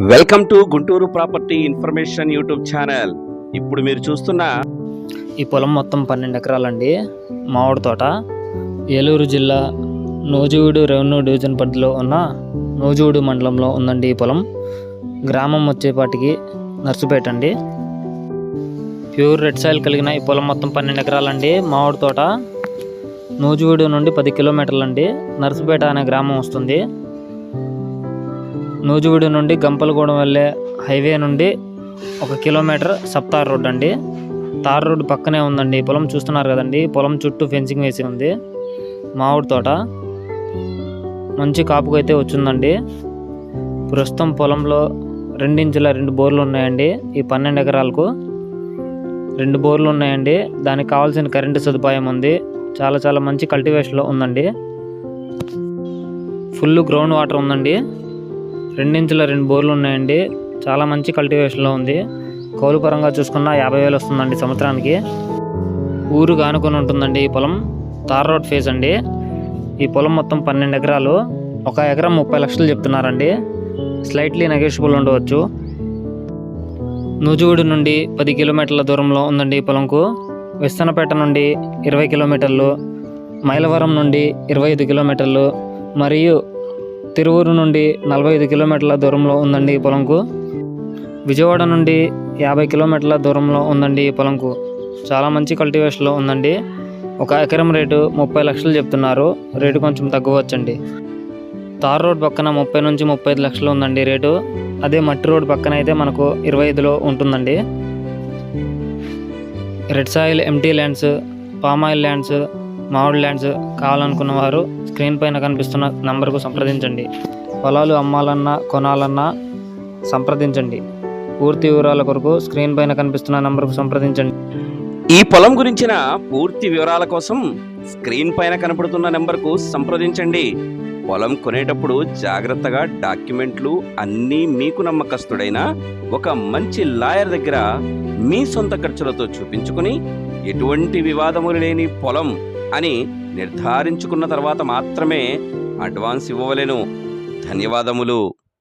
Welcome to Guntur property information YouTube channel ఇప్పుడు మీరు చూస్తున్న ఈ పొలం మొత్తం పన్నెండు ఎకరాలండి. మామిడి తోట. ఏలూరు జిల్లా నూజివీడు రెవెన్యూ డివిజన్ పరిధిలో ఉన్న నూజివూడు మండలంలో ఉందండి ఈ పొలం. గ్రామం వచ్చేపాటికి నర్సుపేట అండి. ప్యూర్ రెడ్ సాయిల్ కలిగిన ఈ పొలం మొత్తం పన్నెండు ఎకరాలండి. మామిడి తోట నూజివీడు నుండి పది కిలోమీటర్లండి. నర్సుపేట అనే గ్రామం వస్తుంది. నూజివీడు నుండి గంపలగూడెం వెళ్ళే హైవే నుండి ఒక కిలోమీటర్ సప్తార్ రోడ్ అండి. తార్ రోడ్డు పక్కనే ఉందండి. పొలం చూస్తున్నారు కదండి. పొలం చుట్టూ ఫెన్సింగ్ వేసి ఉంది. మామిడి తోట మంచి కాపుకు అయితే వచ్చిందండి. ప్రస్తుతం పొలంలో రెండించుల రెండు బోర్లు ఉన్నాయండి. ఈ పన్నెండు ఎకరాలకు రెండు బోర్లు ఉన్నాయండి. దానికి కావాల్సిన కరెంటు సదుపాయం ఉంది. చాలా చాలా మంచి కల్టివేషన్లో ఉందండి. ఫుల్ గ్రౌండ్ వాటర్ ఉందండి. రెండించుల రెండు బోర్లు ఉన్నాయండి. చాలా మంచి కల్టివేషన్లో ఉంది. కౌలు పరంగా చూసుకున్న యాభై వేలు వస్తుందండి సంవత్సరానికి. ఊరు కానుకొని ఉంటుందండి ఈ పొలం. తార్ రోడ్ ఫేస్ అండి. ఈ పొలం మొత్తం పన్నెండు ఎకరాలు. ఒక ఎకరం ముప్పై లక్షలు చెప్తున్నారండి. స్లైట్లీ నెగోషియబుల్ ఉండవచ్చు. నూజివీడు నుండి పది కిలోమీటర్ల దూరంలో ఉందండి ఈ పొలంకు. విస్తనపేట నుండి ఇరవై కిలోమీటర్లు. మైలవరం నుండి ఇరవై ఐదు కిలోమీటర్లు. మరియు తిరువూరు నుండి నలభై ఐదు కిలోమీటర్ల దూరంలో ఉందండి ఈ పొలంకు. విజయవాడ నుండి యాభై కిలోమీటర్ల దూరంలో ఉందండి ఈ పొలంకు. చాలా మంచి కల్టివేషన్లో ఉందండి. ఒక ఎకరం రేటు ముప్పై లక్షలు చెప్తున్నారు. రేటు కొంచెం తగ్గవచ్చండి. తార్ రోడ్ పక్కన ముప్పై నుంచి ముప్పై ఐదు లక్షలు ఉందండి రేటు. అదే మట్టి రోడ్ పక్కన అయితే మనకు ఇరవై ఐదులో ఉంటుందండి. Red soil empty lands palm oil lands మామిడి ల్యాండ్స్ కావాలనుకున్న వారు స్క్రీన్ పైన కనిపిస్తున్న నంబర్కు సంప్రదించండి. పొలాలు అమ్మాలన్నా కొనాలన్నా సంప్రదించండి. పూర్తి వివరాల కొరకు స్క్రీన్ పైన కనిపిస్తున్న నంబర్కు సంప్రదించండి. ఈ పొలం గురించిన పూర్తి వివరాల కోసం స్క్రీన్ పైన కనపడుతున్న నెంబర్కు సంప్రదించండి. పొలం కొనేటప్పుడు జాగ్రత్తగా డాక్యుమెంట్లు అన్నీ మీకు నమ్మకస్తుడైన ఒక మంచి లాయర్ దగ్గర మీ సొంత ఖర్చులతో చూపించుకుని ఎటువంటి వివాదములు లేని పొలం అని నిర్ధారించుకున్న తర్వాత మాత్రమే అడ్వాన్స్ ఇవ్వవలెను. ధన్యవాదములు.